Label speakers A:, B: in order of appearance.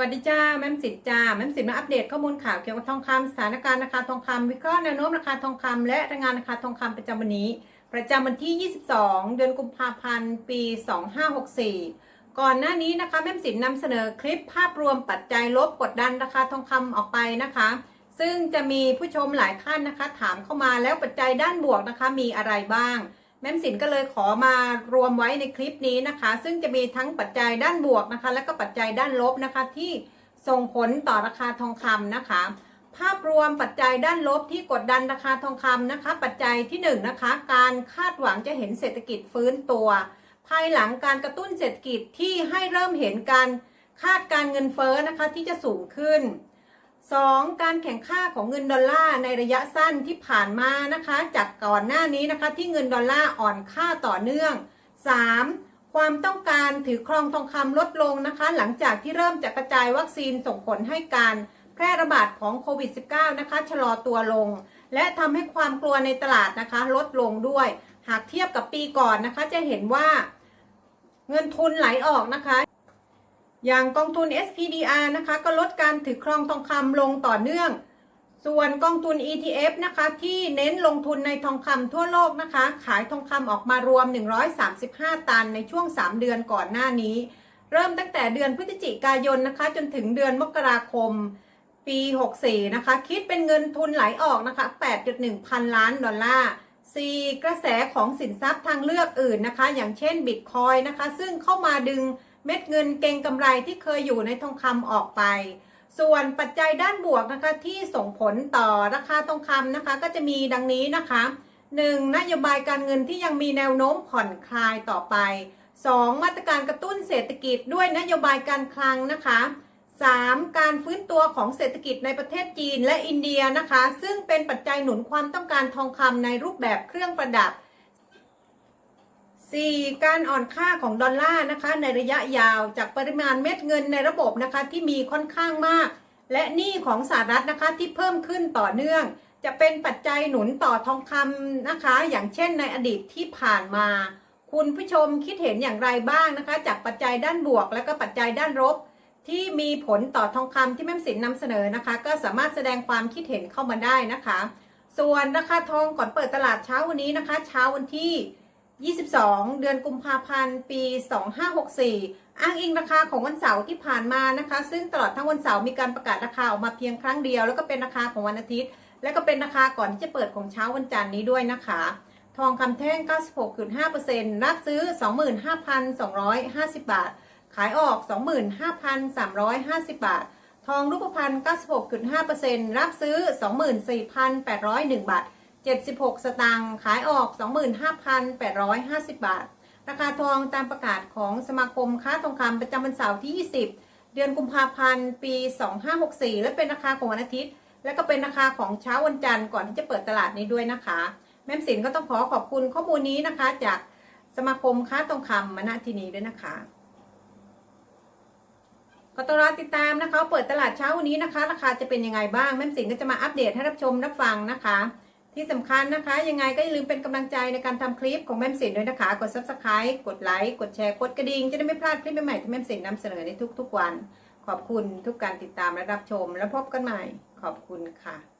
A: วัสดีจ้าแม่มสิทธิ์จ้าแม่มสิทธิ์มาอัปเดตข้อมูลข่าวเกี่ยวกับทองคำสถานการณ์ราคาทองคำวิเคราะห์แนวโน้มราคาทองคำและรายงานราคาทองคำประจำวันนี้ ประจำวันที่ 22 เดือนกุมภาพันธ์ ปี 2564 ก่อนหน้านี้นะคะแม่มสิทธิ์นำเสนอคลิปภาพรวมปัจจัยลบกดดันราคาทองคำออกไปนะคะ ซึ่งจะมีผู้ชมหลายท่านนะคะ ถามเข้ามาแล้วปัจจัยด้านบวกนะคะมีอะไรบ้าง แม่มสินก็เลยขอมารวมไว้ในคลิปนี้นะคะ ซึ่งจะมีทั้งปัจจัยด้านบวกนะคะ และก็ปัจจัยด้านลบนะคะ ที่ส่งผลต่อราคาทองคำนะคะ ภาพรวมปัจจัยด้านลบที่กดดันราคาทองคำนะคะ ปัจจัยที่1นงนะคะ การคาดหวังจะเห็นเศรษฐกิจฟื้นตัว ภายหลังการกระตุ้นเศรษฐกิจที่ให้เริ่มเห็นการคาดการเงินเฟ้อนะคะที่จะสูงขึ้น 2. การแข่งค่าของเงินดอลลาร์ในระยะสั้นที่ผ่านมานะคะ จากก่อนหน้านี้นะคะที่เงินดอลลาร์อ่อนค่าต่อเนื่อง 3. ความต้องการถือครองทองคำลดลงนะคะ หลังจากที่เริ่มจะกระจายวัคซีนส่งผลให้การแพร่ระบาดของโควิด -19 นะคะชะลอตัวลง และทำให้ความกลัวในตลาดนะคะ ลดลงด้วย หากเทียบกับปีก่อนนะคะจะเห็นว่าเงินทุนไหลออกนะคะ อย่างกองทุน SPDR นะคะ ก็ลดการถือครองทองคำลงต่อเนื่อง ส่วนกองทุน ETF นะคะ ที่เน้นลงทุนในทองคำทั่วโลกนะคะ ขายทองคำออกมารวม 135 ตันในช่วง 3 เดือนก่อนหน้านี้ เริ่มตั้งแต่เดือนพฤศจิกายนนะคะ จนถึงเดือนมกราคม ปี 64 นะคะ คิดเป็นเงินทุนไหลออกนะคะ 8.1 พันล้านดอลลาร์ 4. กระแสของสินทรัพย์ทางเลือกอื่นนะคะ อย่างเช่นบิตคอยนะคะ ซึ่งเข้ามาดึง เม็ดเงินเก็งกำไรที่เคยอยู่ในทองคำออกไป ส่วนปัจจัยด้านบวกนะคะที่ส่งผลต่อราคาทองคำนะคะ ก็จะมีดังนี้นะคะ 1. นโยบายการเงินที่ยังมีแนวโน้มผ่อนคลายต่อไป 2. มาตรการกระตุ้นเศรษฐกิจด้วยนโยบายการคลังนะคะ 3. การฟื้นตัวของเศรษฐกิจในประเทศจีนและอินเดียนะคะ ซึ่งเป็นปัจจัยหนุนความต้องการทองคำในรูปแบบเครื่องประดับ 4. การอ่อนค่าของดอลลาร์นะคะในระยะยาวจากปริมาณเม็ดเงินในระบบนะคะที่มีค่อนข้างมาก และหนี้ของสหรัฐนะคะที่เพิ่มขึ้นต่อเนื่อง จะเป็นปัจจัยหนุนต่อทองคำนะคะ อย่างเช่นในอดีตที่ผ่านมา คุณผู้ชมคิดเห็นอย่างไรบ้างนะคะ จากปัจจัยด้านบวกและก็ปัจจัยด้านลบที่มีผลต่อทองคำที่แม่สินนำเสนอนะคะ ก็สามารถแสดงความคิดเห็นเข้ามาได้นะคะ ส่วนราคาทองก่อนเปิดตลาดเช้าวันนี้นะคะ เช้าวันที่ 22 เดือนกุมภาพันธ์ ปี 2564 อ้างอิงราคาของวันเสาร์ที่ผ่านมานะคะ ซึ่งตลอดทั้งวันเสาร์มีการประกาศราคาออกมาเพียงครั้งเดียว แล้วก็เป็นราคาของวันอาทิตย์ และก็เป็นราคาก่อนที่จะเปิดของเช้าวันจันทร์นี้ด้วยนะคะ ทองคำแท่ง 96.5%รับซื้อ 25,250 บาท ขายออก 25,350 บาท ทองรูปพรรณ96.5%รับซื้อ 24,801 บาท 76 สตางค์ขายออก 25,850 บาท ราคาทองตามประกาศของสมาคมค้าทองคำประจำวันเสาร์ที่ 20 เดือนกุมภาพันธ์ ปี 2564 และเป็นราคาของวันอาทิตย์ และก็เป็นราคาของเช้าวันจันทร์ก่อนที่จะเปิดตลาดนี้ด้วยนะคะ แม่มสินก็ต้องขอขอบคุณข้อมูลนี้นะคะ จากสมาคมค้าทองคำมาณที่นี้ด้วยนะคะก็ต้องรอติดตามนะคะ เปิดตลาดเช้าวันนี้นะคะ ราคาจะเป็นยังไงบ้าง แม่มสินก็จะมาอัปเดตให้รับชมรับฟังนะคะ ที่สำคัญนะคะ ยังไงก็อย่าลืมเป็นกำลังใจในการทำคลิปของแม่มสินด้วยนะคะ กด subscribe กดไลค์กดแชร์กดกระดิ่งจะได้ไม่พลาดคลิปใหม่ๆที่แม่มสินนำเสนอในทุกๆวัน ขอบคุณทุกการติดตามและรับชม แล้วพบกันใหม่ ขอบคุณค่ะ